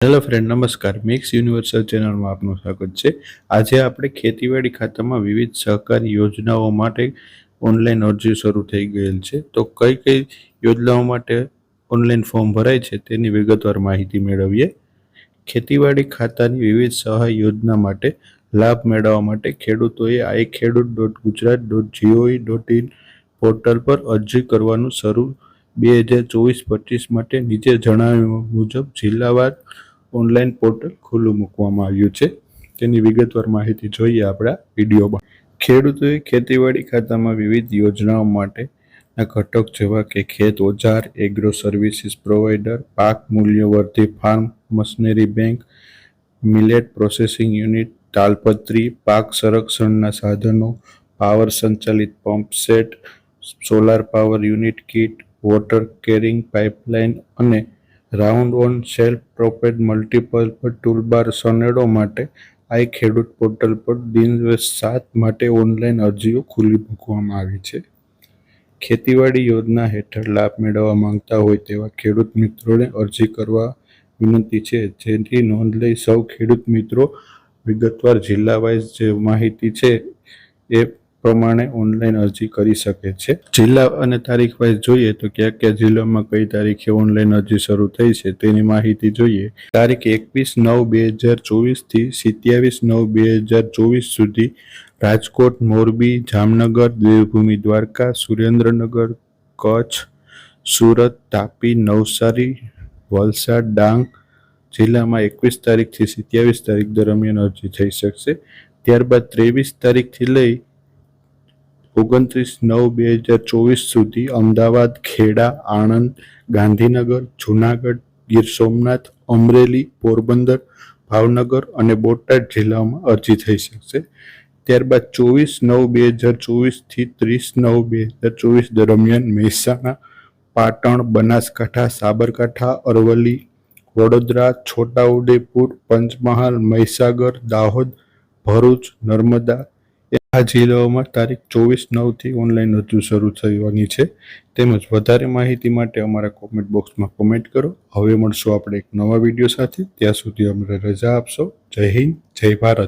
Hello friend નમસ્કાર. Mix universal ચેનલમાં આપનું સ્વાગત છે. આજે આપણે ખેતીવાડી ખાતામાં વિવિધ સહકારી યોજનાઓ માટે ઓનલાઈન અરજી શરૂ થઈ ગયેલ છે. તો કઈ કઈ યોજનાઓ માટે ઓનલાઈન ફોર્મ ભરાય છે તેની વિગતવાર માહિતી મેળવીએ. ખેતીવાડી ખાતાની વિવિધ સહાય યોજના માટે લાભ મેળવવા માટે ખેડૂતોએ I Khedut dot Gujarat dot GOI dot in portal પર અરજી કરવાનું શરૂ બે હજાર ચોવીસ પચીસ માટે નીચે જણાવ્યા મુજબ જિલ્લાવાર ઓનલાઈન પોર્ટલ ખુલ્લું મૂકવામાં આવ્યું છે. તેની વિગતવાર માહિતી જોઈએ આપણા વિડીયોમાં. ખેડૂતોએ ખેતીવાડી ખાતામાં વિવિધ યોજનાઓ માટેના ઘટક જેવા કે ખેત ઓજાર એગ્રો સર્વિસીસ પ્રોવાઈડર પાક મૂલ્યવર્ધિ farm machinery bank millet processing unit તાલપત્રી, પાક સંરક્ષણના સાધનો, પાવર સંચાલિત pump set solar power unit kit water carrying pipeline અને round on self propelled multiple toolbar સોનેડો માટે આઈ ખેડૂત પોર્ટલ પર દિનવેસ સાત માટે ઓનલાઈન અરજીઓ ખુલ્લી મૂકવામાં આવી છે. ખેતીવાડી યોજના હેઠળ લાભ મેળવવા માંગતા હોય તેવા ખેડૂત મિત્રોને અરજી કરવા વિનંતી છે. જેથી નોંધ લઈ સૌ ખેડૂત મિત્રો વિગતવાર જિલ્લા વાઇઝ જે માહિતી છે એ પ્રમાણે ઓનલાઈન અરજી કરી શકે છે. જિલ્લા અને તારીખ વાઇઝ જોઈએ તો કયા કયા જિલ્લામાં કઈ તારીખે ઓનલાઈન અરજી શરૂ થઈ છે તેની માહિતી જોઈએ. તારીખ એકવીસ નવ બે હજાર ચોવીસથી સિત્યાવીસ નવ બે હજાર ચોવીસ સુધી રાજકોટ, મોરબી, જામનગર, દેવભૂમિ, દ્વારકા, સુરેન્દ્રનગર, કચ્છ, સુરત, તાપી, નવસારી, વલસાડ, ડાંગ જિલ્લામાં એકવીસ તારીખથી સિત્યાવીસ તારીખ દરમિયાન અરજી થઈ શકશે. ત્યારબાદ ત્રેવીસ તારીખથી લઈ ઓગણત્રીસ નવ બે હજાર ચોવીસ સુધી અમદાવાદ, ખેડા, આણંદ, ગાંધીનગર, જુનાગઢ, ગીર સોમનાથ, અમરેલી, પોરબંદર, ભાવનગર અને બોટાદ જિલ્લાઓમાં અરજી થઈ શકશે. ત્યારબાદ ચોવીસ નવ બે હજાર ચોવીસથી ત્રીસ નવ બે હજાર ચોવીસ દરમિયાન મહેસાણા, પાટણ, બનાસકાંઠા, સાબરકાંઠા, અરવલ્લી, વડોદરા, છોટાઉદેપુર, પંચમહાલ, મહીસાગર, દાહોદ, ભરૂચ, નર્મદા આ જિલ્લાઓમાં તારીખ ચોવીસ નવથી ઓનલાઈન રજૂ શરૂ થવાની છે. તેમજ વધારે માહિતી માટે અમારા કોમેન્ટ બોક્સમાં કોમેન્ટ કરો. હવે મળશું આપણે એક નવા વીડિયો સાથે. ત્યાં સુધી અમને રજા આપશો. જય હિન્દ, જય ભારત.